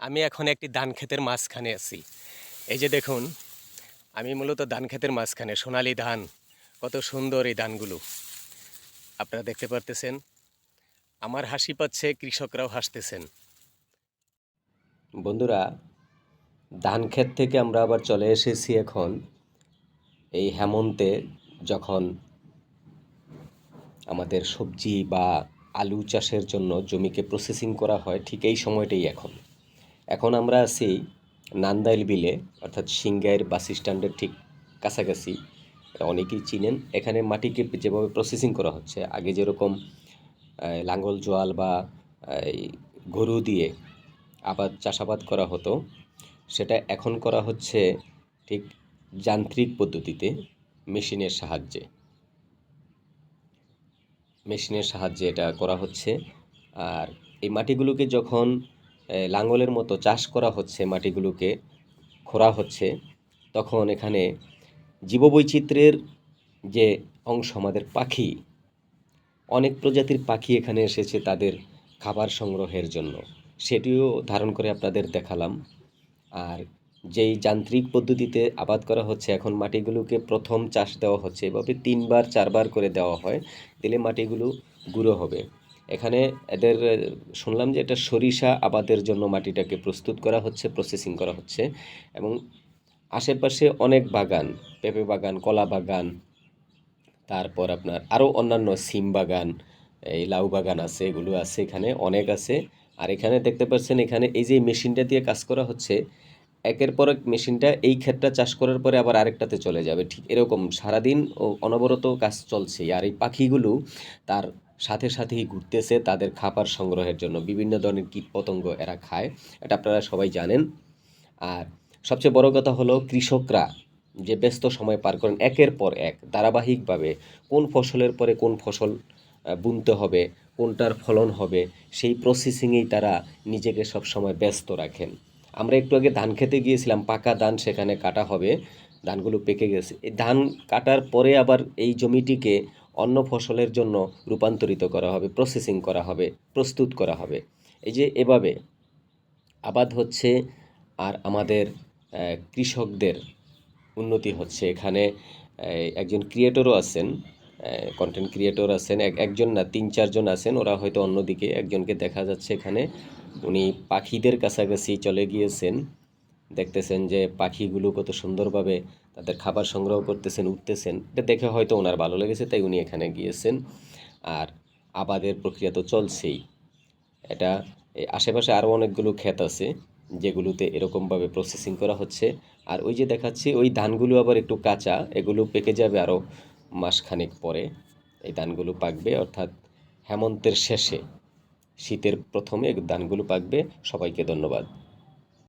আমি এখন একটি ধান ক্ষেতের মাঝখানে আছি। এই যে দেখুন, আমি মূলত ধান ক্ষেতের মাঝখানে, সোনালি ধান, কত সুন্দর এই ধানগুলো। আপনারা দেখতে পারতেছেন, আমার হাসি পাচ্ছে, কৃষকরাও হাসতেছেন। বন্ধুরা, ধান ক্ষেত থেকে আমরা আবার চলে এসেছি এখন এই হেমন্তে, যখন আমাদের সবজি বা আলু চাষের জন্য জমিকে প্রসেসিং করা হয়, ঠিক এই সময়টাই এখন। এখন আমরা আছি নান্দাইল বিলে, অর্থাৎ সিংগাইয়ের বাস স্ট্যান্ডের ঠিক কাছাকাছি। অনেকেই চিনেন, এখানে মাটিকে যেভাবে প্রসেসিং করা হচ্ছে, আগে যেরকম লাঙ্গল জোয়াল বা গরু দিয়ে আবাদ চাষাবাদ করা হতো, সেটা এখন করা হচ্ছে ঠিক যান্ত্রিক পদ্ধতিতে, মেশিনের সাহায্যে। মেশিনের সাহায্যে এটা করা হচ্ছে। আর এই মাটিগুলোকে যখন লাঙ্গলের মতো চাষ করা হচ্ছে মাটিগুলোকে, খোঁড়া হচ্ছে, তখন এখানে জীববৈচিত্র্যের যে অংশ আমাদের পাখি, অনেক প্রজাতির পাখি এখানে এসেছে তাদের খাবার সংগ্রহের জন্য। সেটিও ধারণ করে আপনাদের দেখালাম। আর যেই যান্ত্রিক পদ্ধতিতে আবাদ করা হচ্ছে, এখন মাটিগুলোকে প্রথম চাষ দেওয়া হচ্ছে। এভাবে তিনবার, চারবার করে দেওয়া হয়, দিলে মাটিগুলো গুঁড়ো হবে। এখানে এদের শুনলাম যে এটা সরিষা আবাদের জন্য মাটিটাকে প্রস্তুত করা হচ্ছে প্রসেসিং করা হচ্ছে এবং আশেপাশে অনেক বাগান, পেঁপে বাগান, কলা বাগান, তারপর আপনার আরও অন্যান্য সিম বাগান, এই লাউ বাগান আছে, এগুলো আছে, এখানে অনেক আছে। আর এখানে দেখতে পাচ্ছেন এখানে এই যে মেশিনটা দিয়ে কাজ করা হচ্ছে, একের পর এক মেশিনটা এই ক্ষেতটা চাষ করার পরে আবার আরেকটাতে চলে যাবে, ঠিক এরকম সারাদিন ও অনবরত কাজ চলছে আর এই পাখিগুলো তার সাথে সাথেই ঘুরতেছে তাদের খাবার সংগ্রহের জন্য। বিভিন্ন ধরনের কীট পতঙ্গ এরা খায়, এটা আপনারা সবাই জানেন। আর সবচেয়ে বড় কথা হলো কৃষকরা যে ব্যস্ত সময় পার করেন একের পর এক, ধারাবাহিকভাবে কোন ফসলের পরে কোন ফসল বুনতে হবে, কোনটার ফলন হবে, সেই প্রসেসিংয়েই তারা নিজেকে সব সময় ব্যস্ত রাখেন। আমরা একটু আগে ধান খেতে গিয়েছিলাম, পাকা ধান সেখানে কাটা হবে, ধানগুলো পেকে গেছে। এই ধান কাটার পরে আবার এই জমিটিকে অন্য ফসলের জন্য রূপান্তরিত করা হবে প্রসেসিং করা হবে, প্রস্তুত করা হবে। এই যে এভাবে আবাদ হচ্ছে আর আমাদের কৃষকদের উন্নতি হচ্ছে। এখানে একজন ক্রিয়েটরও আছেন কন্টেন্ট ক্রিয়েটর আছেন, এক, একজন না, তিন, চারজন আছেন। ওরা হয়তো অন্যদিকে একজনকে দেখা যাচ্ছে এখানে। উনি পাখিদের কাছাকাছি চলে গিয়েছেন। দেখতেছেন যে পাখিগুলো কত সুন্দরভাবে তাদের খাবার সংগ্রহ করতেছেন, উঠতেছেন। এটা দেখে হয়তো ওনার ভালো লেগেছে, তাই উনি এখানে গিয়েছেন। আর আবাদের প্রক্রিয়া তো চলছেই। এটা আশেপাশে আরও অনেকগুলো ক্ষেত আছে, যেগুলোতে এরকমভাবে প্রসেসিং করা হচ্ছে। আর ওই যে দেখাচ্ছি, ওই ধানগুলো আবার একটু কাঁচা, এগুলো পেকে যাবে আরও মাসখানেক পরে। এই ধানগুলো পাকবে, অর্থাৎ হেমন্তের শেষে, শীতের প্রথমে ধানগুলো পাকবে। সবাইকে ধন্যবাদ।